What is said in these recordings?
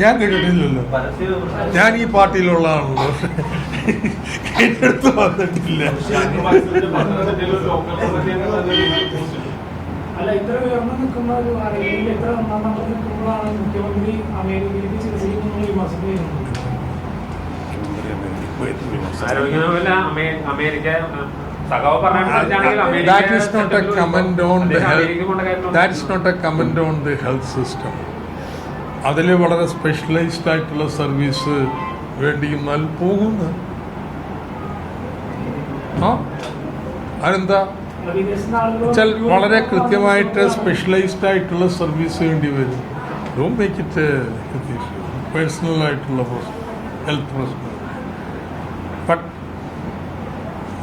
ഞാൻ കേട്ടിട്ടില്ലല്ലോ. ഞാൻ ഈ പാർട്ടിയിലുള്ള ആണല്ലോ കേട്ടെടുത്ത് വന്നിട്ടില്ല. അല്ല ഇത്ര ഉയർന്നു നിൽക്കുന്ന ഒരു അല്ലെങ്കിൽ ഇത്ര ഒന്നാം നമ്പർ നിൽക്കുമ്പോഴാണ് മുഖ്യമന്ത്രി അമേരിക്കയിലേക്ക് ചികിത്സിക്കുന്ന വിമർശനം ചെയ്യുന്നത് ആരോഗ്യമേഖല അമേ- അമേരിക്ക ഹെൽത്ത് ദാറ്റ് ഇസ് അതിൽ വളരെ സ്പെഷ്യലൈസ്ഡ് ആയിട്ടുള്ള സർവീസ് വേണ്ടിയിരുന്നാൽ പോകുന്നു. ആ? അതെന്താ? വെച്ചാൽ വളരെ കൃത്യമായിട്ട് സ്പെഷ്യലൈസ്ഡ് ആയിട്ടുള്ള സർവീസ് വേണ്ടി വരും. ഡോണ്ട് മേക്ക് ഇറ്റ് പേഴ്സണൽ ആയിട്ടുള്ള ഹെൽത്ത് പ്രശ്നം. ബട്ട്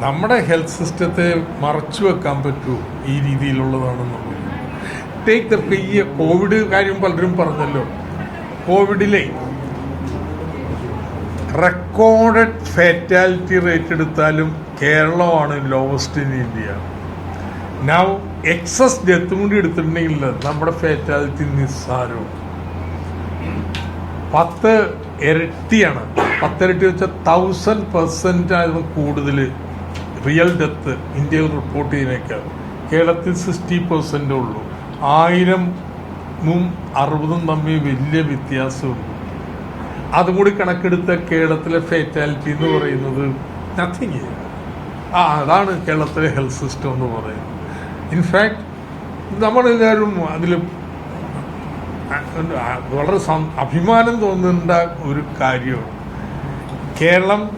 നമ്മുടെ ഹെൽത്ത് സിസ്റ്റത്തെ മറച്ചു വെക്കാൻ പറ്റൂ ഈ രീതിയിലുള്ളതാണെന്നുള്ളത്. ടേക്ക് ദ ഈ കോവിഡ് കാര്യം പലരും പറഞ്ഞല്ലോ. കോവിഡിലെ റെക്കോർഡഡ് ഫാറ്റാലിറ്റി റേറ്റ് എടുത്താലും കേരളമാണ് lowest in India now excess ഡെത്തും കൂടി എടുത്തിട്ടുണ്ടെങ്കിൽ നമ്മുടെ ഫാറ്റാലിറ്റി നിസ്സാരവും. പത്ത് ഇരട്ടിയാണ്. പത്തിരട്ടി വെച്ചാൽ തൗസൻഡ് പെർസെന്റ് ആയിരുന്നു കൂടുതൽ റിയൽ ഡെത്ത് ഇന്ത്യയിൽ റിപ്പോർട്ട് ചെയ്യുന്നേക്കാൾ. കേരളത്തിൽ സിക്സ്റ്റി പെർസെന്റ് ഉള്ളൂ. ആയിരമും അറുപതും തമ്മിൽ വലിയ വ്യത്യാസമുണ്ട്. അതുകൂടി കണക്കെടുത്ത കേരളത്തിലെ ഫേറ്റാലിറ്റി എന്ന് പറയുന്നത് നത്തിങ് ആ അതാണ് കേരളത്തിലെ ഹെൽത്ത് സിസ്റ്റം എന്ന് പറയുന്നത്. ഇൻഫാക്ട് നമ്മളെല്ലാവരും അതിൽ വളരെ അഭിമാനം തോന്നേണ്ട ഒരു കാര്യമാണ്. കേരളം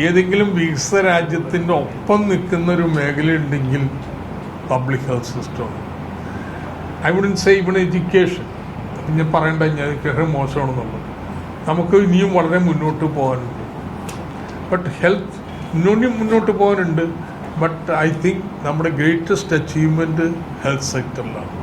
ഏതെങ്കിലും വികസിത രാജ്യത്തിന്റെ ഒപ്പം നിൽക്കുന്ന ഒരു മേഖലയുണ്ടെങ്കിൽ public health system I wouldn't say even education ഞാൻ പറയേണ്ട ഞാൻ എഡ്യൂക്കേഷൻ മോശമാണെന്നുള്ളത് നമുക്ക് ഇനിയും വളരെ മുന്നോട്ട് പോകാനുണ്ട്. ബട്ട് ഹെൽത്ത് ഇനിയും മുന്നോട്ട് പോകാനുണ്ട്. ബട്ട് ഐ തിങ്ക് നമ്മുടെ ഗ്രേറ്റസ്റ്റ് അച്ചീവ്മെന്റ് ഹെൽത്ത് സെക്ടറിലാണ്